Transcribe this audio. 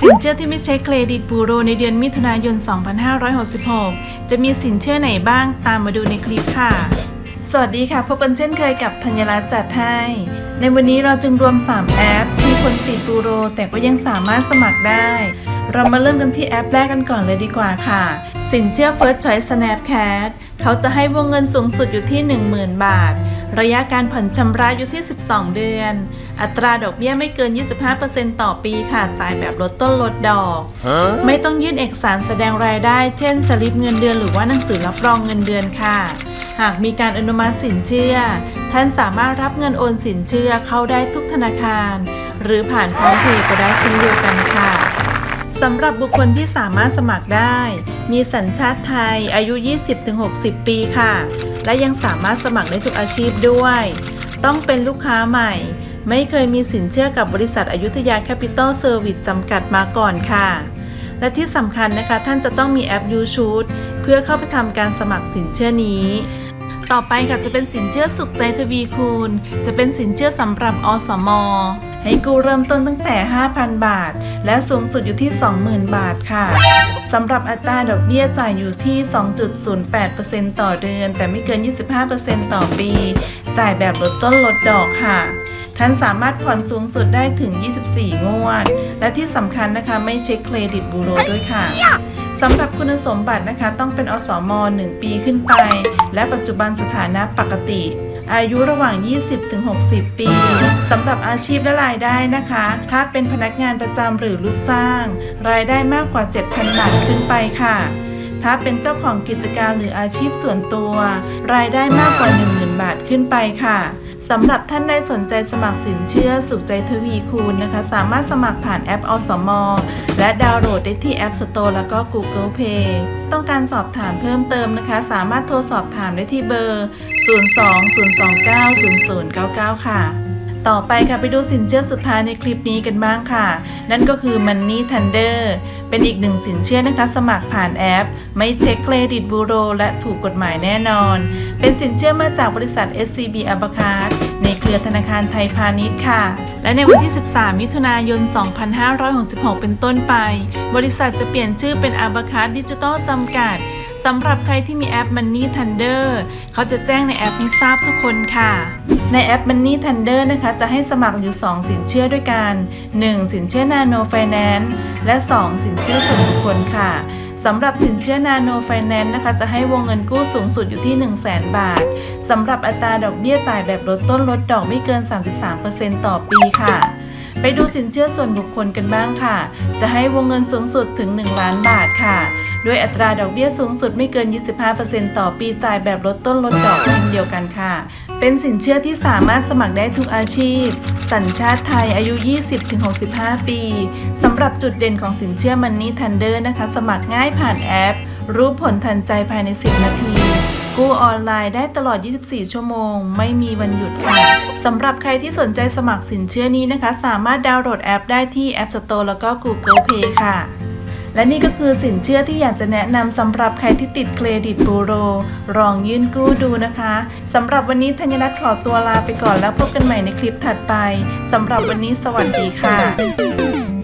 สินเชื่อที่ไม่ใช้เครดิตบูโรในเดือนมิถุนายน 2566 จะมีสินเชื่อไหนบ้างตามมาดูในคลิปค่ะ สวัสดีค่ะพบกันเช่นเคยกับธัญรัตน์จัดให้ ในวันนี้เราจึงรวม 3 แอป ที่คนติดบูโร แต่ก็ยังสามารถสมัครได้ เรามาเริ่มกันที่แอปแรกกันก่อนเลยดีกว่าค่ะ สินเชื่อ First Choice Snapcat เขาจะให้วงเงินสูงสุดอยู่ที่ 10,000 บาท ระยะการผ่อนชำระอยู่ที่ 12 เดือน อัตราดอกเบี้ยไม่เกิน 25%ต่อปีค่ะ จ่ายแบบลดต้นลดดอกไม่ต้องยื่นเอกสารแสดงรายได้ เช่น สลิปเงินเดือนหรือว่าหนังสือรับรองเงินเดือนค่ะ หากมีการอนุมัติสินเชื่อ ท่านสามารถรับเงินโอนสินเชื่อเข้าได้ทุกธนาคาร หรือผ่านพร้อมเพย์ก็ได้เช่นเดียวกันค่ะสำหรับบุคคลที่สามารถสมัครได้ มีสัญชาติไทยอายุ 20-60 ปีค่ะ และยังสามารถสมัครได้ทุกอาชีพด้วย ต้องเป็นลูกค้าใหม่ ไม่เคยมีสินเชื่อกับบริษัทอายุธยาแคปิตอลเซอร์วิสจำกัดมาก่อนค่ะ และที่สำคัญนะคะท่านจะต้องมีแอป u s h o o t เพื่อเข้าไปทำการสมัครสินเชื่อนี้ต่อไปค่ะจะเป็นสินเชื่อสุขใจทวีคูณ จะเป็นสินเชื่อสำหรับอสม ให้กู้เริ่มต้นตั้งแต่ 5,000 บาท และสูงสุดอยู่ที่ 20,000 บาทค่ะสำหรับอัตราดอกเบี้ยจ่ายอยู่ที่ 2.08%ต่อเดือน แต่ไม่เกิน 25%ต่อปี จ่ายแบบลดต้นลดดอกค่ะท่านสามารถผ่อนสูงสุดได้ถึง 24 งวด และที่สำคัญนะคะไม่เช็คเครดิตบูโรด้วยค่ะสำหรับคุณสมบัตินะคะ ต้องเป็นอสม1 ปีขึ้นไป และปัจจุบันสถานะปกติ อายุระหว่าง 20-60 ปี สำหรับอาชีพและรายได้นะคะ ถ้าเป็นพนักงานประจำหรือลูกจ้าง รายได้มากกว่า 7,000 บาทขึ้นไปค่ะ ถ้าเป็นเจ้าของกิจการหรืออาชีพส่วนตัว รายได้มากกว่า 10,000 บาทขึ้นไปค่ะสำหรับท่านใดสนใจสมัครสินเชื่อสุขใจทวีคูณนะคะ สามารถสมัครผ่านแอปอสมและดาวน์โหลดได้ที่ App Store แล้วก็ Google Play ต้องการสอบถามเพิ่มเติมนะคะ สามารถโทรสอบถามได้ที่เบอร์ 02-029-0099 ค่ะ ต่อไปค่ะไปดูสินเชื่อสุดท้ายในคลิปนี้กันบ้างค่ะ นั่นก็คือ Money Thunder เป็นอีกหนึ่งสินเชื่อนะคะ สมัครผ่านแอป ไม่เช็คเครดิตบูโร และถูกกฎหมายแน่นอน เป็นสินเชื่อมาจากบริษัท SCB a b a c a s ในเครือธนาคารไทยพาณิชย์ค่ะ และในวันที่ 13 มิถุนายน 2566 เป็นต้นไป บริษัทจะเปลี่ยนชื่อเป็น a b a c a s ดิจิตอลจำกัด สำหรับใครที่มีแอป Money Thunder เขาจะแจ้งในแอปให้ทราบทุกคนค่ะ ในแอป Money Thunder นะคะ จะให้สมัครอยู่ 2 สินเชื่อด้วยกัน 1. สินเชื่อ Nano Finance และ 2 สินเชื่อส่วนบุคคลค่ะสำหรับสินเชื่อ Nano Finance นะคะ จะให้วงเงินกู้สูงสุดอยู่ที่ 1 0 0 0 0แบาท สำหรับอัตราดอกเบี้ยจ่ายแบบลดต้นลดดอกไม่เกิน 33%ต่อปีค่ะ ไปดูสินเชื่อส่วนบุคคลกันบ้างค่ะ จะให้วงเงินสูงสุดถึง 1 ล้านบาทค่ะ ด้วยอัตราดอกเบี้ยสูงสุดไม่เกิน 25%ต่อปีจ่ายแบบลดต้นลดดอกเช่นเดียวกันค่ะ เป็นสินเชื่อที่สามารถสมัครได้ทุกอาชีพ สัญชาติไทยอายุ 20-65 ปีสำหรับจุดเด่นของสินเชื่อ Money Thunder นะคะ สมัครง่ายผ่านแอป รู้ผลทันใจภายใน 10 นาทีกู้ออนไลน์ได้ตลอด 24 ชั่วโมง ไม่มีวันหยุดค่ะสำหรับใครที่สนใจสมัครสินเชื่อนี้นะคะ สามารถดาวน์โหลดแอปได้ที่ App Store แล้วก็ Google Play ค่ะ และนี่ก็คือสินเชื่อที่อยากจะแนะนำสำหรับใครที่ติดเครดิตบูโรลองยื่นกู้ดูนะคะสำหรับวันนี้ธัญรัตน์ขอตัวลาไปก่อนแล้วพบกันใหม่ในคลิปถัดไปสำหรับวันนี้สวัสดีค่ะ